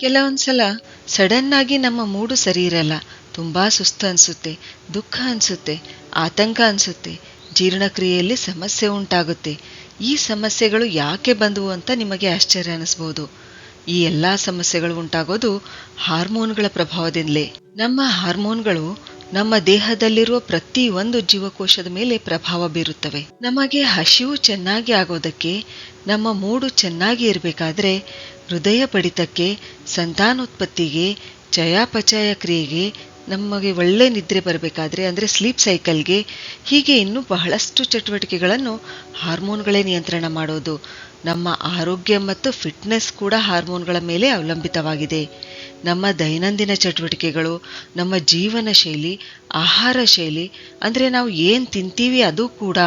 ಕೆಲವೊಂದ್ಸಲ ಸಡನ್ ಆಗಿ ನಮ್ಮ ಮೂಡು ಸರಿ ಇರಲ್ಲ. ತುಂಬಾ ಸುಸ್ತು ಅನ್ಸುತ್ತೆ, ದುಃಖ ಅನ್ಸುತ್ತೆ, ಆತಂಕ ಅನ್ಸುತ್ತೆ, ಜೀರ್ಣಕ್ರಿಯೆಯಲ್ಲಿ ಸಮಸ್ಯೆ ಉಂಟಾಗುತ್ತೆ. ಈ ಸಮಸ್ಯೆಗಳು ಯಾಕೆ ಬಂದವು ಅಂತ ನಿಮಗೆ ಆಶ್ಚರ್ಯ ಅನಿಸ್ಬೋದು. ಈ ಎಲ್ಲಾ ಸಮಸ್ಯೆಗಳು ಉಂಟಾಗೋದು ಹಾರ್ಮೋನ್ಗಳ ಪ್ರಭಾವದಿಂದಲೇ. ನಮ್ಮ ಹಾರ್ಮೋನ್ಗಳು ನಮ್ಮ ದೇಹದಲ್ಲಿರುವ ಪ್ರತಿ ಒಂದು ಜೀವಕೋಶದ ಮೇಲೆ ಪ್ರಭಾವ ಬೀರುತ್ತವೆ. ನಮಗೆ ಹಸಿವು ಚೆನ್ನಾಗಿ ಆಗೋದಕ್ಕೆ, ನಮ್ಮ ಮೂಡು ಚೆನ್ನಾಗಿ ಇರಬೇಕಾದ್ರೆ ಹೃದಯ ಬಡಿತಕ್ಕೆ ಸಂತಾನೋತ್ಪತ್ತಿಗೆ, ಚಯಾಪಚಯ ಕ್ರಿಯೆಗೆ ನಮಗೆ ಒಳ್ಳೆ ನಿದ್ರೆ ಬರಬೇಕಾದ್ರೆ ಅಂದರೆ ಸ್ಲೀಪ್ ಸೈಕಲ್ಗೆ ಹೀಗೆ ಇನ್ನೂ ಬಹಳಷ್ಟು ಚಟುವಟಿಕೆಗಳನ್ನು ಹಾರ್ಮೋನ್ಗಳೇ ನಿಯಂತ್ರಣ ಮಾಡೋದು. ನಮ್ಮ ಆರೋಗ್ಯ ಮತ್ತು ಫಿಟ್ನೆಸ್ ಕೂಡ ಹಾರ್ಮೋನ್ಗಳ ಮೇಲೆ ಅವಲಂಬಿತವಾಗಿದೆ. ನಮ್ಮ ದೈನಂದಿನ ಚಟುವಟಿಕೆಗಳು ನಮ್ಮ ಜೀವನ ಶೈಲಿ ಆಹಾರ ಶೈಲಿ ಅಂದರೆ ನಾವು ಏನು ತಿಂತೀವಿ ಅದು ಕೂಡ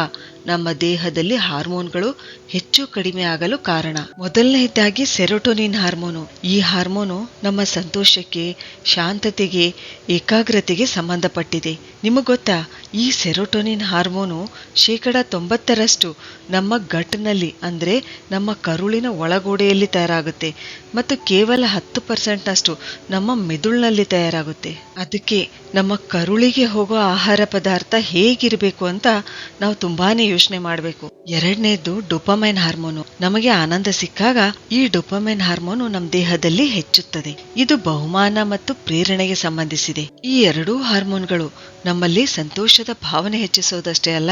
ನಮ್ಮ ದೇಹದಲ್ಲಿ ಹಾರ್ಮೋನ್ಗಳು ಹೆಚ್ಚು ಕಡಿಮೆ ಆಗಲು ಕಾರಣ. ಮೊದಲನೇದಾಗಿ ಸೆರೋಟೋನಿನ್ ಹಾರ್ಮೋನು. ಈ ಹಾರ್ಮೋನು ನಮ್ಮ ಸಂತೋಷಕ್ಕೆ, ಶಾಂತತೆಗೆ, ಏಕಾಗ್ರತೆಗೆ ಸಂಬಂಧಪಟ್ಟಿದೆ. ನಿಮಗೆ ಗೊತ್ತಾ? ಈ ಸೆರೋಟೋನಿನ್ ಹಾರ್ಮೋನು ಶೇಕಡ ತೊಂಬತ್ತರಷ್ಟು ನಮ್ಮ ಗಟ್ನಲ್ಲಿ ಅಂದ್ರೆ ನಮ್ಮ ಕರುಳಿನ ಒಳಗೋಡೆಯಲ್ಲಿ ತಯಾರಾಗುತ್ತೆ ಮತ್ತು ಕೇವಲ ಹತ್ತು ಪರ್ಸೆಂಟ್ನಷ್ಟು ನಮ್ಮ ಮೆದುಳಿನಲ್ಲಿ ತಯಾರಾಗುತ್ತೆ. ಅದಕ್ಕೆ ನಮ್ಮ ಕರುಳಿಗೆ ಹೋಗೋ ಆಹಾರ ಪದಾರ್ಥ ಹೇಗಿರಬೇಕು ಅಂತ ನಾವು ತುಂಬಾನೇ ಯೋಚನೆ ಮಾಡಬೇಕು. ಎರಡನೇದು ಡೊಪಮೈನ್ ಹಾರ್ಮೋನು. ನಮಗೆ ಆನಂದ ಸಿಕ್ಕಾಗ ಈ ಡೊಪಮೈನ್ ಹಾರ್ಮೋನು ನಮ್ಮ ದೇಹದಲ್ಲಿ ಹೆಚ್ಚುತ್ತದೆ. ಇದು ಬಹುಮಾನ ಮತ್ತು ಪ್ರೇರಣೆಗೆ ಸಂಬಂಧಿಸಿದೆ. ಈ ಎರಡೂ ಹಾರ್ಮೋನ್ಗಳು ನಮ್ಮಲ್ಲಿ ಸಂತೋಷದ ಭಾವನೆ ಹೆಚ್ಚಿಸೋದಷ್ಟೇ ಅಲ್ಲ,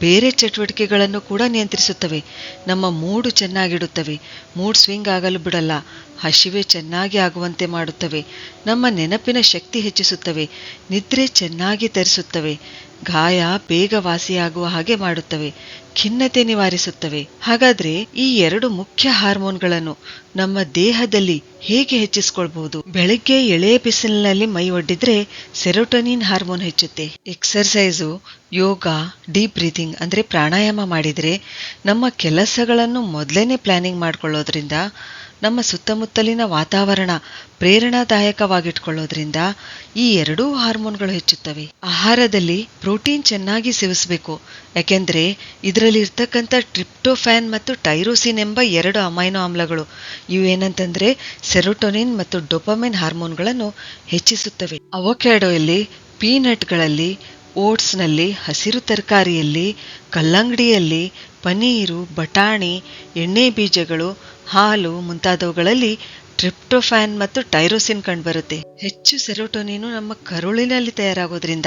ಬೇರೆ ಚಟುವಟಿಕೆಗಳನ್ನು ಕೂಡ ನಿಯಂತ್ರಿಸುತ್ತವೆ. ನಮ್ಮ ಮೂಡು ಚೆನ್ನಾಗಿಡುತ್ತವೆ. ಮೂಡ್ ಸ್ವಿಂಗ್ ಆಗಲು ಬಿಡಲ್ಲ, ಹಸಿವೆ ಚೆನ್ನಾಗಿ ಆಗುವಂತೆ ಮಾಡುತ್ತವೆ. ನಮ್ಮ ನೆನಪಿನ ಶಕ್ತಿ ಹೆಚ್ಚಿಸುತ್ತವೆ. ನಿದ್ರೆ ಚೆನ್ನಾಗಿ ತರಿಸುತ್ತವೆ. ಗಾಯ ಬೇಗ ವಾಸಿಯಾಗುವ ಹಾಗೆ ಮಾಡುತ್ತವೆ. ಖಿನ್ನತೆ ನಿವಾರಿಸುತ್ತವೆ. ಹಾಗಾದ್ರೆ ಈ ಎರಡು ಮುಖ್ಯ ಹಾರ್ಮೋನ್ಗಳನ್ನು ನಮ್ಮ ದೇಹದಲ್ಲಿ ಹೇಗೆ ಹೆಚ್ಚಿಸ್ಕೊಳ್ಬಹುದು? ಬೆಳಿಗ್ಗೆ ಎಳೆ ಬಿಸಿಲಿನಲ್ಲಿ ಮೈ ಒಡ್ಡಿದ್ರೆ ಸೆರೋಟೋನಿನ್ ಹಾರ್ಮೋನ್ ಹೆಚ್ಚುತ್ತೆ. ಎಕ್ಸರ್ಸೈಸು, ಯೋಗ, ಡೀಪ್ ಬ್ರೀತಿಂಗ್ ಅಂದ್ರೆ ಪ್ರಾಣಾಯಾಮ ಮಾಡಿದ್ರೆ ನಮ್ಮ ಕೆಲಸಗಳನ್ನು ಮೊದಲೇನೆ ಪ್ಲಾನಿಂಗ್ ಮಾಡ್ಕೊಳ್ಳೋದ್ರಿಂದ ನಮ್ಮ ಸುತ್ತಮುತ್ತಲಿನ ವಾತಾವರಣ ಪ್ರೇರಣಾದಾಯಕವಾಗಿಟ್ಕೊಳ್ಳೋದ್ರಿಂದ ಈ ಎರಡೂ ಹಾರ್ಮೋನ್ಗಳು ಹೆಚ್ಚುತ್ತವೆ. ಆಹಾರದಲ್ಲಿ ಪ್ರೋಟೀನ್ ಚೆನ್ನಾಗಿ ಸೇವಿಸಬೇಕು. ಯಾಕೆಂದರೆ ಇದರಲ್ಲಿ ಇರ್ತಕ್ಕಂಥ ಟ್ರಿಪ್ಟೋಫ್ಯಾನ್ ಮತ್ತು ಟೈರೋಸಿನ್ ಎಂಬ ಎರಡು ಅಮೈನೋ ಆಮ್ಲಗಳು, ಇವು ಏನಂತಂದ್ರೆ ಸೆರೋಟೋನಿನ್ ಮತ್ತು ಡೊಪಮಿನ್ ಹಾರ್ಮೋನ್ಗಳನ್ನು ಹೆಚ್ಚಿಸುತ್ತವೆ. ಅವಕ್ಯಾಡೋಯಲ್ಲಿ, ಪೀನಟ್ಗಳಲ್ಲಿ ಓಟ್ಸ್ನಲ್ಲಿ, ಹಸಿರು ತರಕಾರಿಯಲ್ಲಿ, ಕಲ್ಲಂಗಡಿಯಲ್ಲಿ, ಪನೀರು, ಬಟಾಣಿ, ಎಣ್ಣೆ ಬೀಜಗಳು, ಹಾಲು ಮುಂತಾದವುಗಳಲ್ಲಿ ಟ್ರಿಪ್ಟೊಫ್ಯಾನ್ ಮತ್ತು ಟೈರೋಸಿನ್ ಕಂಡುಬರುತ್ತೆ. ಹೆಚ್ಚು ಸೆರೋಟೋನಿನು ನಮ್ಮ ಕರುಳಿನಲ್ಲಿ ತಯಾರಾಗೋದ್ರಿಂದ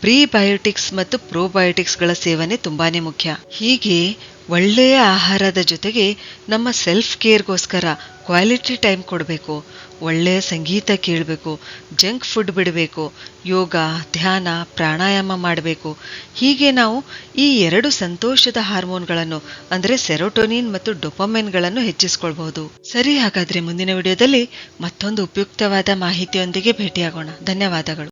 ಪ್ರೀಬಯೋಟಿಕ್ಸ್ ಮತ್ತು ಪ್ರೋಬಯೋಟಿಕ್ಸ್ಗಳ ಸೇವನೆ ತುಂಬಾನೇ ಮುಖ್ಯ. ಹೀಗೆ ಒಳ್ಳೆಯ ಆಹಾರದ ಜೊತೆಗೆ ನಮ್ಮ ಸೆಲ್ಫ್ ಕೇರ್ಗೋಸ್ಕರ ಕ್ವಾಲಿಟಿ ಟೈಮ್ ಕೊಡಬೇಕು ಒಳ್ಳೆಯ ಸಂಗೀತ ಕೇಳಬೇಕು ಜಂಕ್ ಫುಡ್ ಬಿಡಬೇಕು, ಯೋಗ, ಧ್ಯಾನ, ಪ್ರಾಣಾಯಾಮ ಮಾಡಬೇಕು. ಹೀಗೆ ನಾವು ಈ ಎರಡು ಸಂತೋಷದ ಹಾರ್ಮೋನ್ಗಳನ್ನು, ಅಂದರೆ ಸೆರೋಟೋನಿನ್ ಮತ್ತು ಡೊಪಮೈನ್ಗಳನ್ನು ಹೆಚ್ಚಿಸ್ಕೊಳ್ಬಹುದು. ಸರಿ, ಹಾಗಾದ್ರೆ ಮುಂದಿನ ವಿಡಿಯೋದಲ್ಲಿ ಮತ್ತೊಂದು ಉಪಯುಕ್ತವಾದ ಮಾಹಿತಿಯೊಂದಿಗೆ ಭೇಟಿಯಾಗೋಣ. ಧನ್ಯವಾದಗಳು.